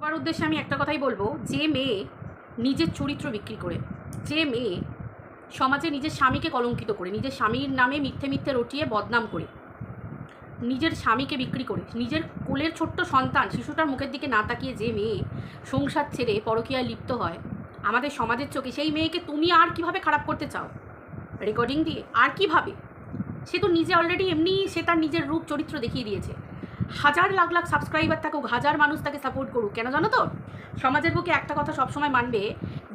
সবার উদ্দেশ্যে আমি একটা কথাই বলব, যে মেয়ে নিজের চরিত্র বিক্রি করে, যে মেয়ে সমাজে নিজের স্বামীকে কলঙ্কিত করে, নিজের স্বামীর নামে মিথ্যে মিথ্যে রটিয়ে বদনাম করে, নিজের স্বামীকে বিক্রি করে, নিজের কোলের ছোট্ট সন্তান শিশুটার মুখের দিকে না তাকিয়ে যে মেয়ে সংসার ছেড়ে পরকীয়ায় লিপ্ত হয়, আমাদের সমাজের চোখে সেই মেয়েকে তুমি আর কীভাবে খারাপ করতে চাও? রেকর্ডিং দিয়ে, আর কীভাবে? সে তো নিজে অলরেডি এমনি, সে তার নিজের রূপ চরিত্র দেখিয়ে দিয়েছে। হাজার লাখ লাখ সাবস্ক্রাইবার থাকুক হাজার মানুষ তাকে সাপোর্ট করুক। কেন জানো তো? সমাজের বুকে একটা কথা সবসময় মানবে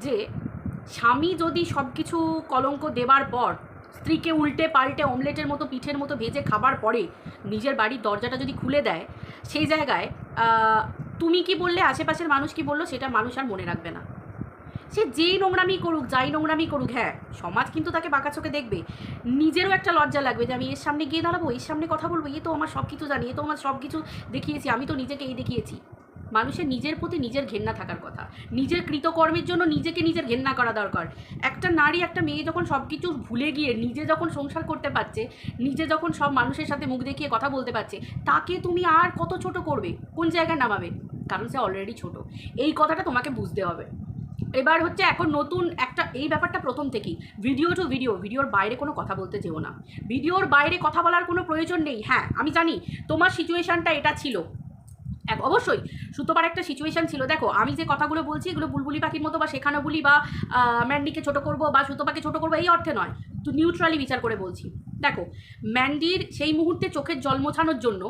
যে, স্বামী যদি সব কিছু কলঙ্ক দেবার পর স্ত্রীকে উল্টে পাল্টে অমলেটের মতো, পিঠের মতো ভেজে খাবার পরে নিজের বাড়ির দরজাটা যদি খুলে দেয়, সেই জায়গায় তুমি কি বললে, আশেপাশের মানুষ কি বলল, সেটা মানুষ আর মনে রাখবে না। সে যেই নোংরামি করুক, যাই নোংরামি করুক হ্যাঁ সমাজ কিন্তু তাকে বাঁকা চোখে দেখবে। নিজেরও একটা লজ্জা লাগবে যে আমি এর সামনে গিয়ে দাঁড়াবো, এর সামনে কথা বলব, এ তো আমার সব কিছু জানি, এ তো আমার সব কিছু দেখিয়েছি, আমি তো নিজেকে এই দেখিয়েছি। মানুষের নিজের প্রতি নিজের ঘেন্না থাকার কথা। নিজের কৃতকর্মের জন্য নিজেকে নিজের ঘেন্না করা দরকার। একটা নারী, একটা মেয়ে যখন সব কিছু ভুলে গিয়ে নিজে যখন সংসার করতে পারছে, নিজে যখন সব মানুষের সাথে মুখ দেখিয়ে কথা বলতে পারছে, তাকে তুমি আর কত ছোট করবে? কোন জায়গায় নামাবে? কারণ সে অলরেডি ছোট। এই কথাটা তোমাকে বুঝতে হবে। এবার হচ্ছে এখন নতুন একটা, এই ব্যাপারটা প্রথম থেকেই। ভিডিও টু ভিডিও ভিডিওর বাইরে কোনো কথা বলতে যেও না। ভিডিওর বাইরে কথা বলার কোনো প্রয়োজন নেই। হ্যাঁ আমি জানি তোমার সিচুয়েশানটা এটা ছিল। এক, অবশ্যই। সুতোবার একটা সিচুয়েশন ছিল। দেখো, আমি যে কথাগুলো বলছি, এগুলো বুলবুলি পাখির মতো বা শেখানো বলি বা ম্যান্ডিকে ছোট করব বা সুতোপাকে ছোট করব, এই অর্থে নয়। তো নিউট্রালি বিচার করে বলছি। দেখো, ম্যান্ডির সেই মুহূর্তে চোখের জল মোছানোর জন্য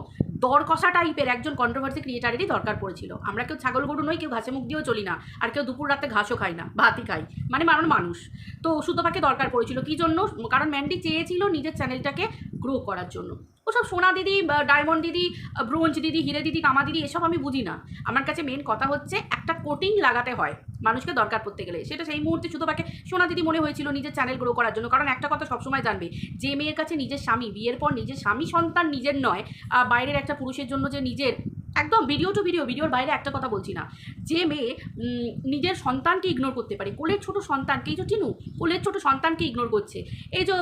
দর কষা টাইপের একজন কন্ট্রোভার্সি ক্রিয়েটারেরই দরকার পড়েছিল। আমরা কেউ ছাগল গরু নই, কেউ ঘাসে মুখ দিয়েও চলি না, আর কেউ দুপুর রাতে ঘাসও খাই না, ভাতই খাই মানে আমরা মানুষ। তো ওষুধ তাকে দরকার পড়েছিল। কী জন্য? কারণ ম্যান্ডি চেয়েছিল নিজের চ্যানেলটাকে গ্রো করার জন্য। ওসব সোনা দিদি ডায়মন্ড দিদি ব্রোঞ্জ দিদি, হিরে দিদি কামা দিদি, এসব আমি বুঝি না। আমার কাছে মেন কথা হচ্ছে একটা কোটিং লাগাতে হয়। মানুষকে দরকার পড়তে গেলে। সেটা সেই মুহূর্তে তাকে সোনা দিদি মনে হয়েছিল নিজের চ্যানেল গ্রো করার জন্য। কারণ একটা কথা সবসময় জানবে, যে মেয়ের কাছে নিজের স্বামী, বিয়ের পর নিজের স্বামী সন্তান নিজের নয় বাইরের একটা পুরুষের জন্য যে নিজের একদম ভিডিও টু ভিডিও ভিডিওর বাইরে একটা কথা বলছি না। যে মেয়ে নিজের সন্তানকে ইগনোর করতে পারে, কোলের ছোট সন্তানকে, এই যে টিনু, কোলের ছোট সন্তানকে ইগনোর করছে। এই যে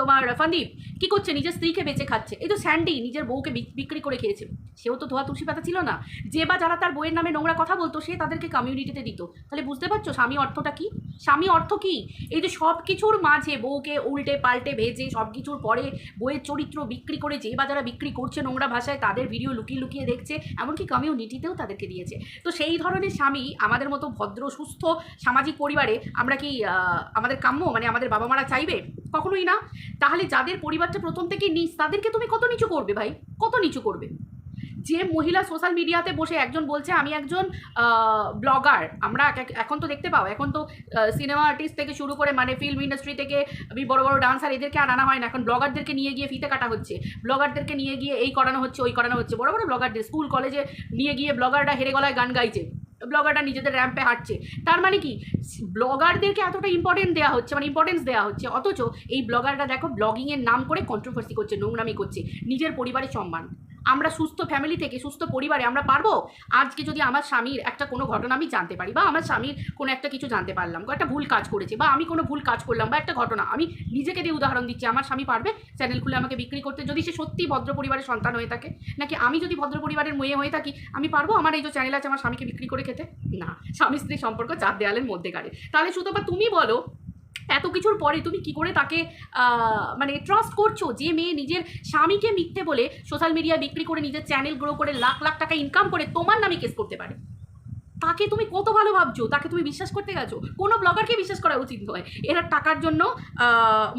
তোমার ফান্দীপ, কি করছে? নিজের স্ত্রীকে বেঁচে খাচ্ছে। এই যে স্যান্ডি, নিজের বউকে বিক্রি করে খেয়েছে। সেও তো ধোয়া তুলসী পাতা ছিল না। যে বা যারা তার বইয়ের নামে নোংরা কথা বলতো, সে তাদেরকে কমিউনিটিতে দিত। তাহলে বুঝতে পারছ স্বামী অর্থটা কি? স্বামী অর্থ কি? এই যে সব কিছুর মাঝে বউকে উল্টে পাল্টে ভেজে সব কিছুর পরে বইয়ের চরিত্র বিক্রি করে যে বা যারা বিক্রি করছে নোংরা ভাষায় তাদের ভিডিও লুকিয়ে লুকিয়ে দেখছে, এমনকি কমিউনিটিতেও তাদেরকে দিয়েছে। তো সেই ধরনের স্বামী আমাদের মতো ভদ্র, সুস্থ সামাজিক পরিবারে আমরা কি আমাদের কাম্য? মানে আমাদের বাবা মারা চাইবে? কখনোই না। তাহলে যাদের পরিবারটা প্রথম থেকে নিচ, তাদেরকে তুমি কত নিচু করবে ভাই? কত নিচু করবে? যে মহিলা সোশ্যাল মিডিয়াতে বসে একজন বলছে, আমি একজন ব্লগার। আমরা এখন তো দেখতে পাও। এখন তো সিনেমা আর্টিস্ট থেকে শুরু করে মানে ফিল্ম ইন্ডাস্ট্রি থেকে বড় বড় ডান্সার এদেরকে আর আনা হয় না এখন ব্লগারদেরকে নিয়ে গিয়ে ফিতে কাটা হচ্ছে। ব্লগারদেরকে নিয়ে গিয়ে এই করানো হচ্ছে, ওই করানো হচ্ছে। বড় বড় ব্লগারদের স্কুল কলেজে নিয়ে গিয়ে ব্লগাররা হেরে গলায় গান গাইছে। ব্লগাররা নিজেদের র্যাম্পে হাঁটছে। তার মানে কি? ব্লগারদেরকে এতটা ইম্পর্টেন্ট দেওয়া হচ্ছে মানে ইম্পর্টেন্স দেওয়া হচ্ছে। অথচ এই ব্লগাররা দেখো ব্লগিংয়ের নাম করে কন্ট্রোভার্সি করছে, নোংরামি করছে। নিজের পরিবারের সম্মান। আমরা সুস্থ ফ্যামিলি থেকে, সুস্থ পরিবারে আমরা পারব? আজকে যদি আমার স্বামীর একটা কোনো ঘটনা আমি জানতে পারি, বা আমার স্বামীর কোনো একটা কিছু জানতে পারলাম একটা ভুল কাজ করেছে, বা আমি কোনো ভুল কাজ করলাম, বা একটা ঘটনা, আমি নিজেকে দিয়ে উদাহরণ দিচ্ছি, আমার স্বামী পারবে? চ্যানেল খুলে আমাকে বিক্রি করতে? যদি সে সত্যি ভদ্র পরিবারের সন্তান হয়ে থাকে, নাকি আমি যদি ভদ্র পরিবারের মেয়ে হয়ে থাকি, আমি পারব আমার এই যে চ্যানেল আছে, আমার স্বামীকে বিক্রি করে খেতে? না স্বামী স্ত্রী সম্পর্ক চার দেয়ালের মধ্যে কাটে। তাহলে শুধু তুমি বলো এত কিছুর পরে তুমি কি করে তাকে মানে ট্রাস্ট করছ? যে মেয়ে নিজের স্বামীকে মিথ্যে বলে সোশ্যাল মিডিয়া বিক্রি করে নিজের চ্যানেল গ্রো করে লাখ লাখ টাকা ইনকাম করে তোমার নামে কেস করতে পারে। তাকে তুমি কত ভালো ভাবছ? তাকে তুমি বিশ্বাস করতে গেছো? কোনো ব্লগারকে বিশ্বাস করা উচিত নয়। এরা টাকার জন্য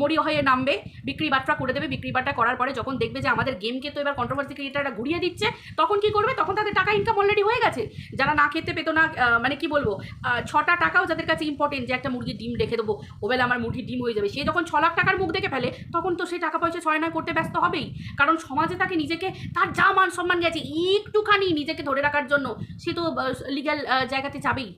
মরি হয়ে নামবে, বিক্রি বাট্টা করে দেবে, বিক্রি বাট্টা করার পরে যখন দেখবে যে আমাদের গেমকে তো এবার কন্ট্রোভার্সি ক্রিয়েটাররা ঘুরিয়ে দিচ্ছে, তখন কি করবে? তখন তাদের টাকা ইনকাম অলরেডি হয়ে গেছে। যারা না খেতে পেতো না মানে কি বলব ছটা টাকাও যাদের কাছে ইম্পর্টেন্ট যে একটা মুরগির ডিম রেখে দেবো ওবেলা আমার মুরগির ডিম হয়ে যাবে। সে যখন ছ লাখ টাকার মুখ দেখে ফেলে, তখন তো সে টাকা পয়সা ছয় নয় করতে ব্যস্ত হবেই। কারণ সমাজে তাকে নিজেকে তার যা মান সম্মান গেছে, একটুখানি নিজেকে ধরে রাখার জন্য, সে তো লিগ্যাল জায়গাতে যাবেই।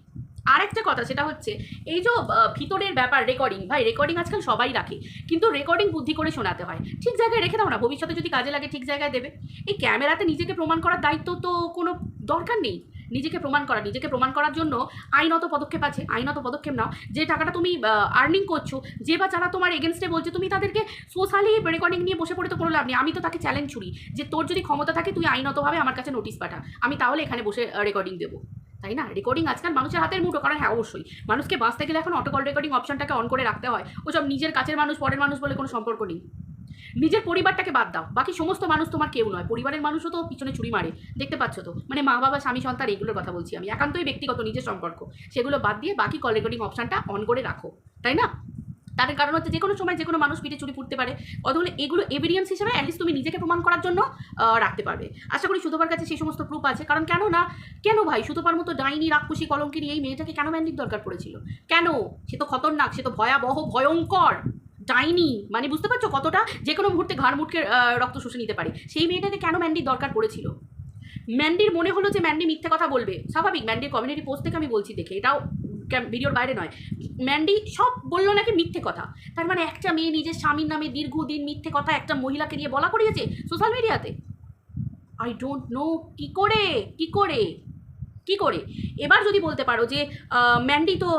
আরেকটা কথা, সেটা হচ্ছে, এই যে ভিতরের ব্যাপার রেকর্ডিং ভাই রেকর্ডিং আজকাল সবাই রাখে, কিন্তু রেকর্ডিং বুদ্ধি করে শোনাতে হয়। ঠিক জায়গায় রেখে দাও না, ভবিষ্যতে যদি কাজে লাগে, ঠিক জায়গায় দেবে। এই ক্যামেরাতে নিজেকে প্রমাণ করার দায়িত্ব তো কোনো দরকার নেই। নিজেকে প্রমাণ করা, নিজেকে প্রমাণ করার জন্য আইনত পদক্ষেপ আছে, আইনত পদক্ষেপ নাও। যে টাকাটা তুমি আর্নিং করছ, যে বা যারা তোমার এগেনস্টে বলছে, তুমি তাদেরকে সোশ্যালি রেকর্ডিং নিয়ে বসে পড়ে তো কোনো লাভ নেই। আমি তো তাকে চ্যালেঞ্জ ছুড়ি যে তোর যদি ক্ষমতা থাকে, তুই আইনতভাবে আমার কাছে নোটিশ পাঠা। আমি তাহলে এখানে বসে রেকর্ডিং দেবো। তাই না? রেকর্ডিং আজকাল মানুষের হাতের মুঠো, কারণ হ্যাঁ অবশ্যই। মানুষকে বাঁচতে গেলে এখন অটোকল রেকর্ডিং অপশনটাকে অন করে রাখতে হয়। ওসব নিজের কাছের মানুষ, পরের মানুষ বলে কোনো সম্পর্ক নেই। নিজের পরিবারটাকে বাদ দাও। বাকি সমস্ত মানুষ তোমার কেউ নয়। পরিবারের মানুষও তো পিছনে ছুরি মারে। দেখতে পাচ্ছ তো? মানে মা, বাবা, স্বামী, সন্তান, এগুলোর কথা বলছি আমি। একান্তই ব্যক্তিগত, নিজের সম্পর্ক। সেগুলো বাদ দিয়ে বাকি কল রেকর্ডিং অপশানটা অন করে রাখো। তাই না? তার কারণ হচ্ছে যে কোনো সময় যে কোনো মানুষ পিঠে চুরি ফুটতে পারে। অথবা এগুলো এভিডেন্স হিসেবে অ্যাটলিস্ট তুমি নিজেকে প্রমাণ করার জন্য রাখতে পারবে। আশা করি সুতোপার কাছে সেই সমস্ত প্রুফ আছে। কারণ কেন না, কেন ভাই? সুতোপার মতো ডাইনি, রাক্ষসী কলঙ্কিনী এই মেয়েটাকে কেন ম্যান্ডিক দরকার পড়েছিল? কেন? সে তো খতরনাক, সে তো ভয়াবহ, ভয়ঙ্কর ডাইনি। মানে বুঝতে পারছ কতটা? যে কোনো মুহূর্তে ঘাড় মুটকে রক্ত শুষে নিতে পারে। সেই মেয়েটাকে কেন ম্যান্ডির দরকার পড়েছিল? ম্যান্ডির মনে হলো যে ম্যান্ডি মিথ্যে কথা বলবে। স্বাভাবিক ম্যান্ডির কমিউনিটি পোস্ট থেকে আমি বলছি, দেখে এটাও ভিডিওর বাইরে নয়। ম্যান্ডি সব বলল নাকি মিথ্যে কথা। তার মানে একটা মেয়ে নিজের স্বামীর নামে দীর্ঘদিন মিথ্যে কথা একটা মহিলাকে নিয়ে বলা করিয়েছে সোশ্যাল মিডিয়াতে আই ডোন্ট নো কি করে কি করে কি করে? এবার যদি বলতে পারো যে ম্যান্ডি তো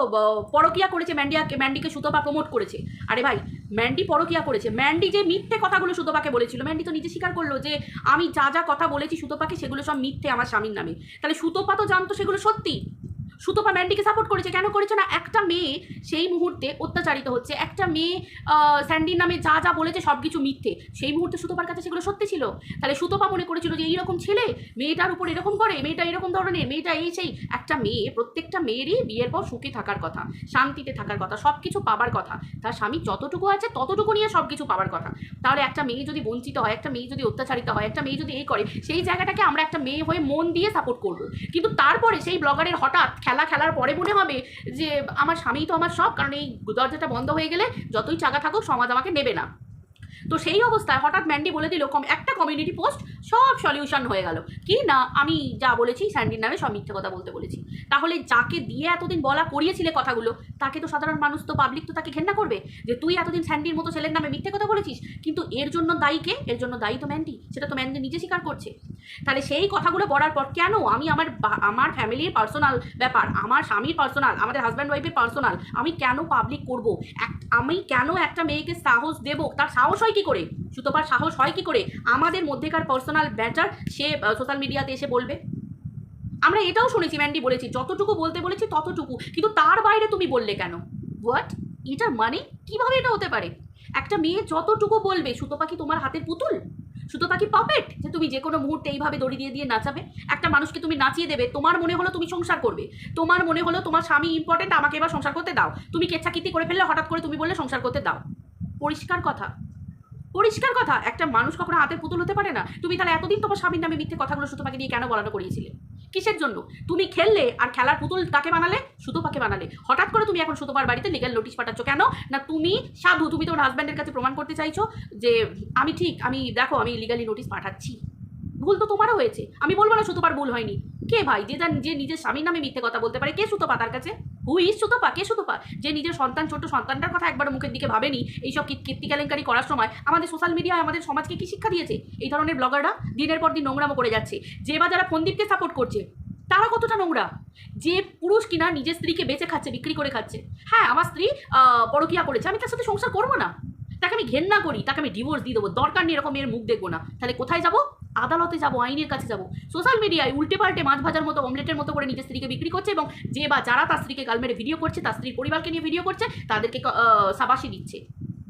পরকিয়া করেছে ম্যান্ডিয়াকে ম্যান্ডিকে সুতপা প্রমোট করেছে। আরে ভাই ম্যান্ডি পরকিয়া করেছে। ম্যান্ডি যে মিথ্যে কথাগুলো সুতপাকে বলেছিল ম্যান্ডি তো নিজে স্বীকার করল যে, আমি যা যা কথা বলেছি সুতপাকে সেগুলো সব মিথ্যে আমার স্বামীর নামে। তাহলে সুতপা তো জানতো সেগুলো সত্যি। সুতপা ম্যান্ডিকে সাপোর্ট করেছে। কেন করেছে না? একটা মেয়ে সেই মুহূর্তে অত্যাচারিত হচ্ছে। একটা মেয়ে স্যান্ডির নামে যা যা বলেছে সব কিছু মিথ্যে। সেই মুহূর্তে সুতপার কাছে সেগুলো সত্যি ছিল? তাহলে সুতপা মনে করেছিল যে এইরকম ছেলে মেয়েটার উপর এরকম করে, মেয়েটা এরকম ধরনের, মেয়েটা এই সেই। একটা মেয়ে, প্রত্যেকটা মেয়েরই বিয়ের পর সুখে থাকার কথা, শান্তিতে থাকার কথা সব কিছু পাবার কথা। তার স্বামী যতটুকু আছে ততটুকু নিয়ে সব কিছু পাবার কথা। তাহলে একটা মেয়ে যদি বঞ্চিত হয়, একটা মেয়ে যদি অত্যাচারিত হয়, একটা মেয়ে যদি এই করে, সেই জায়গাটাকে আমরা একটা মেয়ে হয়ে মন দিয়ে সাপোর্ট করব। কিন্তু তারপরে সেই ব্লগারের হঠাৎ খেলা খেলার পরে মনে হবে যে, আমার স্বামী তো আমার সব, কারণ এই দরজাটা বন্ধ হয়ে গেলে যতই চাকা থাকুক সমাজ আমাকে নেবে না। তো সেই অবস্থায় হঠাৎ ম্যান্ডি বলে দিল, কম, একটা কমিউনিটি পোস্ট সব সলিউশন হয়ে গেল। কি? না, আমি যা বলেছি স্যান্ডির নামে সব মিথ্যে কথা বলতে বলেছি। তাহলে যাকে দিয়ে এতদিন বলা করিয়েছিলে কথাগুলো, তাকে তো সাধারণ মানুষ তো পাবলিক তো তাকে ঘেন্না করবে যে তুই এতদিন স্যান্ডির মতো ছেলের নামে মিথ্যে কথা বলেছিস? কিন্তু এর জন্য দায়ী কে? এর জন্য দায়ী তো ম্যান্ডি সেটা তো ম্যান্ডি নিজে স্বীকার করছে। তাহলে সেই কথাগুলো বলার পর কেন আমি আমার আমার ফ্যামিলির পার্সোনাল ব্যাপার, আমার স্বামীর পার্সোনাল আমাদের হাজব্যান্ড ওয়াইফের পার্সোনাল আমি কেন পাবলিক করব? আমি কেন একটা মেয়েকে সাহস দেব? তার সাহস হয় কি করে? সুতোপার সাহস হয় কি করে? আমাদের মধ্যেকার পার্সোনাল ব্যাটার সে সোশ্যাল মিডিয়াতে এসে বলবে। আমরা এটাও শুনেছি, ম্যান্ডি বলেছি, যতটুকু বলতে বলেছি ততটুকু। কিন্তু তার বাইরে তুমি বললে কেন? হোয়াট এটার মানে? কীভাবে এটা হতে পারে? একটা মেয়ে যতটুকু বলবে, সুতোপা কি তোমার হাতের পুতুল? সুতোপা কি পাপেট যে তুমি যে কোনো মুহূর্তে এইভাবে দড়ি দিয়ে দিয়ে নাচাবে? একটা মানুষকে তুমি নাচিয়ে দেবে, তোমার মনে হলো তুমি সংসার করবে। তোমার মনে হলো তোমার স্বামী ইম্পর্টেন্ট আমাকে এবার সংসার করতে দাও। তুমি কেচ্ছাকিতি করে ফেললে, হঠাৎ করে তুমি বললে, সংসার করতে দাও। পরিষ্কার কথা। পরিষ্কার কথা, একটা মানুষ কখনো হাতের পুতুল হতে পারে না। তুমি তাহলে এতদিন তোমার স্বামীর নামে মিথ্যে কথাগুলো সুতোপাকে দিয়ে কেন বলানো করিয়েছিলে? কিসের জন্য? তুমি খেললে আর খেলার পুতুল তাকে বানালে? সুতোপাকে বানালে। হঠাৎ করে তুমি এখন সুতোপার বাড়িতে লিগাল নোটিশ পাঠাচ্ছ কেন? না তুমি সাধু, তুমি তোমার হাজব্যান্ডের কাছে প্রমাণ করতে চাইছো যে আমি ঠিক, আমি দেখো, আমি লিগালি নোটিশ পাঠাচ্ছি। ভুল তো তোমারও হয়েছে। আমি বলব না সুতোপার ভুল হয়নি। কে ভাই? যে যে নিজের স্বামীর নামে মিথ্যে কথা বলতে পারে, কে সুতোপা তার কাছে? হু শুধু সুতোপা কে সুতোপা যে নিজের সন্তান ছোট সন্তানটার কথা একবার মুখের দিকে ভাবেনি, এইসব কীর্তি কেলেঙ্কারি করার সময় আমাদের সোশ্যাল মিডিয়ায় আমাদের সমাজকে কি শিক্ষা দিয়েছে? এই ধরনের ব্লগাররা দিনের পর দিন নোংরামো করে যাচ্ছে। যে বা যারা ফন্দীপকে সাপোর্ট করছে, তারা কতটা নোংরা? যে পুরুষ কিনা নিজের স্ত্রীকে বেঁচে খাচ্ছে, বিক্রি করে খাচ্ছে। হ্যাঁ আমার স্ত্রী পরকিয়া করেছে, আমি তার সাথে সংসার করব না। তাকে আমি ঘেন্না করি, তাকে আমি ডিভোর্স দিয়ে দেবো। দরকার নেই এরকম এর মুখ দেখব না। তাহলে কোথায় যাব? আদালতে যাব, আইনের কাছে যাব। সোশ্যাল মিডিয়ায় উল্টে পাল্টে মাছ ভাজার মতো অমলেটের মতো করে নিজের স্ত্রীকে বিক্রি করছে এবং যে বা যারা তার স্ত্রীকে গাল মেরে ভিডিও করছে, তার স্ত্রীর পরিবারকে নিয়ে ভিডিও করছে, তাদেরকে সাবাসি দিচ্ছে।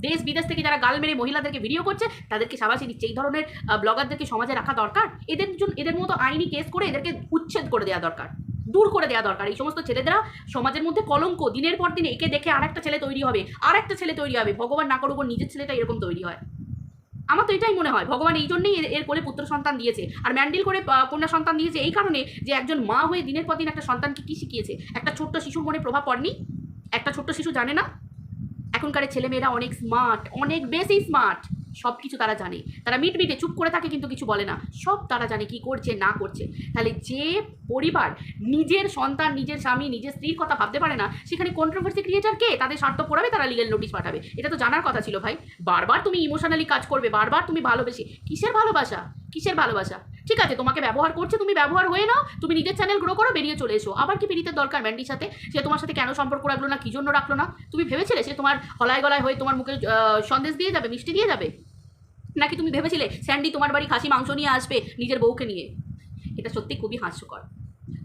দেশ, বিদেশ থেকে যারা গাল মেরে মহিলাদেরকে ভিডিও করছে, তাদেরকে সাবাসি দিচ্ছে। এই ধরনের ব্লগারদেরকে সমাজে রাখা দরকার? এদের জন্য এদের মতো আইনি কেস করে এদেরকে উচ্ছেদ করে দেওয়া দরকার। দূর করে দেওয়া দরকার। এই সমস্ত ছেলেদেরা সমাজের মধ্যে কলঙ্ক। দিনের পর দিন একে দেখে আরেকটা ছেলে তৈরি হবে আর একটা ছেলে তৈরি হবে। ভগবান না করুক নিজের ছেলেটা এরকম তৈরি হয়। আমার তো এটাই মনে হয়। ভগবান এই জন্যই এর- কোলে পুত্র সন্তান দিয়েছে। আর ম্যান্ডেল করে কন্যা সন্তান দিয়েছে এই কারণে যে একজন মা হয়ে দিনের পর দিন একটা সন্তানকে কী শিখিয়েছে? একটা ছোট্ট শিশুর মনে প্রভাব পড়নি? একটা ছোট্ট শিশু জানে না? এখনকার ছেলেমেয়েরা অনেক স্মার্ট অনেক বেশি স্মার্ট সব কিছু তারা জানে। তারা মিটমিটে চুপ করে থাকে কিন্তু কিছু বলে না। সব তারা জানে কি করছে, না করছে। তাহলে যে পরিবার নিজের সন্তান, নিজের স্বামী, নিজের স্ত্রীর কথা ভাবতে পারে না, সেখানে কন্ট্রোভার্সি ক্রিয়েটার কে তাদের স্বার্থ পড়াবে, তারা লিগেল নোটিশ পাঠাবে। এটা তো জানার কথা ছিল ভাই। বারবার তুমি ইমোশনালি কাজ করবে, বারবার তুমি ভালোবেসে। কিসের ভালোবাসা? কিসের ভালোবাসা? ঠিক আছে, তোমাকে ব্যবহার করছে, তুমি ব্যবহার হয়ে নাও, তুমি নিজের চ্যানেল গ্রো করো, বেরিয়ে চলে এসো। আবার কি পিড়িতের দরকার ম্যান্ডির সাথে? সে তোমার সাথে কেন সম্পর্ক রাখল না, কী জন্য রাখল না? তুমি ভেবেছিলে সে তোমার হলায় গলায় হয়ে তোমার মুখে সন্দেশ দিয়ে যাবে, মিষ্টি দিয়ে যাবে? নাকি তুমি ভেবেছিলে স্যান্ডি তোমার বাড়ি খাসি মাংস নিয়ে আসবে নিজের বউকে নিয়ে? এটা সত্যি খুবই হাস্যকর।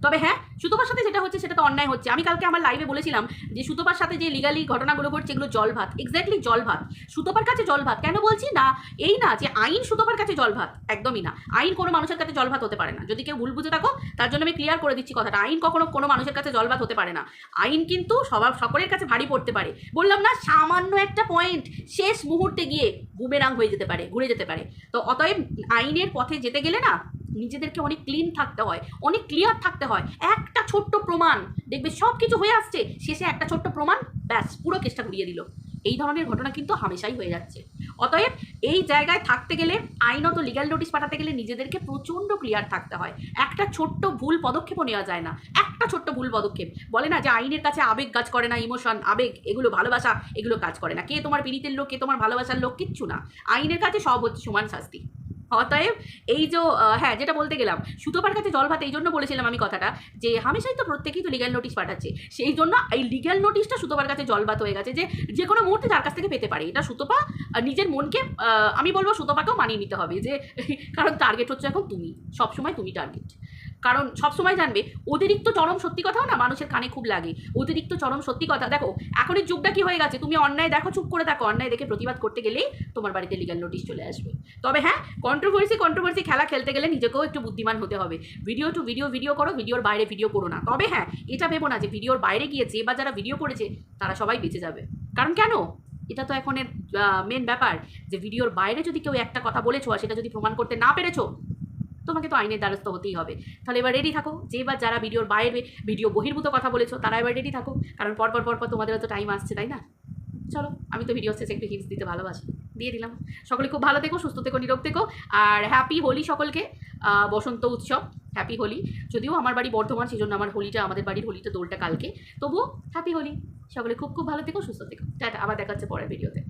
তবে হ্যাঁ সুতোপার সাথে যেটা হচ্ছে সেটা তো অন্যায় হচ্ছে। আমি কালকে আমার লাইভে বলেছিলাম যে সুতোপার সাথে যে লিগালি ঘটনাগুলো ঘটছে এগুলো জল ভাত এক্স্যাক্টলি জল ভাত। সুতোপার কাছে জল ভাত, কেন বলছি? না, এই না যে আইন সুতোপার কাছে জল ভাত, একদমই না। আইন কোনো মানুষের কাছে জল ভাত হতে পারে না। যদি কেউ ভুল বুঝে থাকো, তার জন্য আমি ক্লিয়ার করে দিচ্ছি কথাটা। আইন কখনো কোনো মানুষের কাছে জল ভাত হতে পারে না। আইন কিন্তু সবার, সকলের কাছে ভারী পড়তে পারে। বললাম না, সামান্য একটা পয়েন্ট শেষ মুহূর্তে গিয়ে বুমেরাং হয়ে যেতে পারে, ঘুরে যেতে পারে। তো অতএব আইনের পথে যেতে গেলে না নিজেদেরকে অনেক ক্লিন থাকতে হয়, অনেক ক্লিয়ার থাকতে হয়। একটা ছোট্ট প্রমাণ, দেখবে সব কিছু হয়ে আসছে, শেষে একটা ছোট্ট প্রমাণ, ব্যাস, পুরো কেসটা ঘুরিয়ে দিল। এই ধরনের ঘটনা কিন্তু হামেশাই হয়ে যাচ্ছে। অতএব এই জায়গায় থাকতে গেলে, আইনত লিগ্যাল নোটিশ পাঠাতে গেলে নিজেদেরকে প্রচণ্ড ক্লিয়ার থাকতে হয়। একটা ছোট্ট ভুল পদক্ষেপও নেওয়া যায় না। একটা ছোট্ট ভুল পদক্ষেপ। বলে না যে আইনের কাছে আবেগ কাজ করে না ইমোশন আবেগ, এগুলো ভালোবাসা, এগুলো কাজ করে না। কে তোমার পীড়িতের লোক, কে তোমার ভালোবাসার লোক, কিচ্ছু না। আইনের কাছে সব হচ্ছে সমান শাস্তি। অতএব এই যে হ্যাঁ যেটা বলতে গেলাম, সুতোপার কাছে জল ভাত, এই জন্য বলেছিলাম আমি কথাটা যে, হামেশাই তো প্রত্যেকেই তো লিগ্যাল নোটিশ পাঠাচ্ছে। সেই জন্য এই লিগ্যাল নোটিশটা সুতোপার কাছে জল ভাত হয়ে গেছে যে যে কোনো মুহূর্তে তার কাছ থেকে পেতে পারে। এটা সুতোপা নিজের মনকে আমি বলব সুতোপাকেও মানিয়ে নিতে হবে যে, কারণ টার্গেট হচ্ছে এখন তুমি। সবসময় তুমি টার্গেট কারণ সবসময় জানবে, অতিরিক্ত চরম সত্যি কথাও না মানুষের কানে খুব লাগে। অতিরিক্ত চরম সত্যি কথা, দেখো এখনের যুগটা কি হয়ে গেছে? তুমি অন্যায় দেখো, চুপ করে দেখো অন্যায় দেখে প্রতিবাদ করতে গেলেই তোমার বাড়িতে লিগাল নোটিশ চলে আসবে। তবে হ্যাঁ কন্ট্রোভার্সি কন্ট্রোভার্সি খেলা খেলতে গেলে নিজেকেও একটু বুদ্ধিমান হতে হবে। ভিডিও টু ভিডিও ভিডিও করো ভিডিওর বাইরে ভিডিও করো না। তবে হ্যাঁ এটা ভেবো না যে ভিডিওর বাইরে গিয়ে যে বা যারা ভিডিও করেছে, তারা সবাই বেঁচে যাবে। কারণ কেন? এটা তো এখনের মেন ব্যাপার যে ভিডিওর বাইরে যদি কেউ একটা কথা বলেছ, আর সেটা যদি প্রমাণ করতে না পেরেছ তোমাকে তো আইনের দ্বারস্থ হতেই হবে। তাহলে এবার রেডি থাকো। যে বা যারা ভিডিওর বাইরে ভিডিও বহির্ভূত কথা বলেছ, তারা এবার রেডি থাকো। কারণ পরপর পরপর তোমাদেরও তো টাইম আসছে, তাই না? চলো, আমি তো ভিডিও শেষে একটু হিপস দিতে ভালোবাসি। দিয়ে দিলাম। সকলে খুব ভালো থেকো, সুস্থ থেকো নিরোগ থেকো। আর হ্যাপি হোলি সকলকে। বসন্ত উৎসব হ্যাপি হোলি। যদিও আমার বাড়ি বর্ধমান সেই জন্য আমার হোলিটা, আমাদের বাড়ির হোলিটা, দোলটা কালকে। তবুও হ্যাপি হোলি। সকলে খুব খুব ভালো থেকো, সুস্থ থেকো। টাটা। আবার দেখা হচ্ছে পরের ভিডিওতে